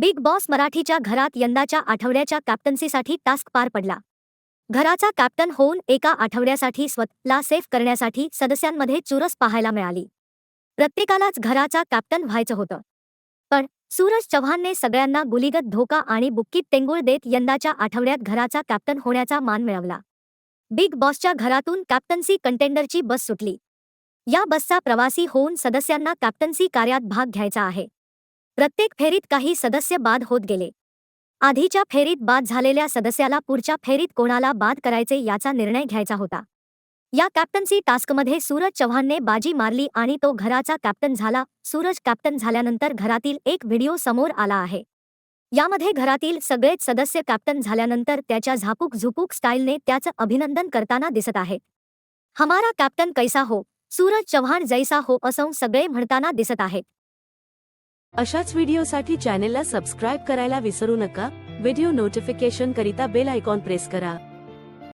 Big boss मराठीच्या घरात यंदाच्या आठवड्याच्या कॅप्टन्सीसाठी टास्क पार पडला. घराचा कॅप्टन होऊन एका आठवड्यासाठी स्वतःला सेफ करण्यासाठी सदस्यांमध्ये चुरस पाहायला मिळाली. प्रत्येकालाच घराचा कॅप्टन व्हायचं होतं. पण सूरज चव्हाणने सगळ्यांना गुलीगत धोका आणि बुक्कीत टेंगूळ देत यंदाच्या आठवड्यात घराचा कॅप्टन होण्याचा मान मिळवला. बिग बॉसच्या घरातून कॅप्टन्सी कंटेंडरची बस सुटली. या बसचा प्रवासी होऊन सदस्यांना कॅप्टन्सी कार्यात भाग घ्यायचा आहे. प्रत्येक फेरीत काही सदस्य बाद होत गेले. आधीच्या फेरीत बाद झालेल्या सदस्याला पुढच्या फेरीत कोणाला बाद करायचे याचा निर्णय घ्यायचा होता. या कॅप्टन्सी टास्कमध्ये सूरज चव्हाणने बाजी मारली आणि तो घराचा कॅप्टन झाला. सूरज कॅप्टन झाल्यानंतर घरातील एक व्हिडिओ समोर आला आहे. यामध्ये घरातील सगळेच सदस्य कॅप्टन झाल्यानंतर त्याच्या झापूक झुपूक स्टाईलने त्याचं अभिनंदन करताना दिसत आहेत. हमारा कॅप्टन कैसा हो? सूरज चव्हाण जैसा हो असं सगळे म्हणताना दिसत आहेत. अशाच व्हिडिओसाठी चॅनेलला सबस्क्राईब करायला विसरू नका. व्हिडिओ नोटिफिकेशन करिता बेल आयकॉन प्रेस करा.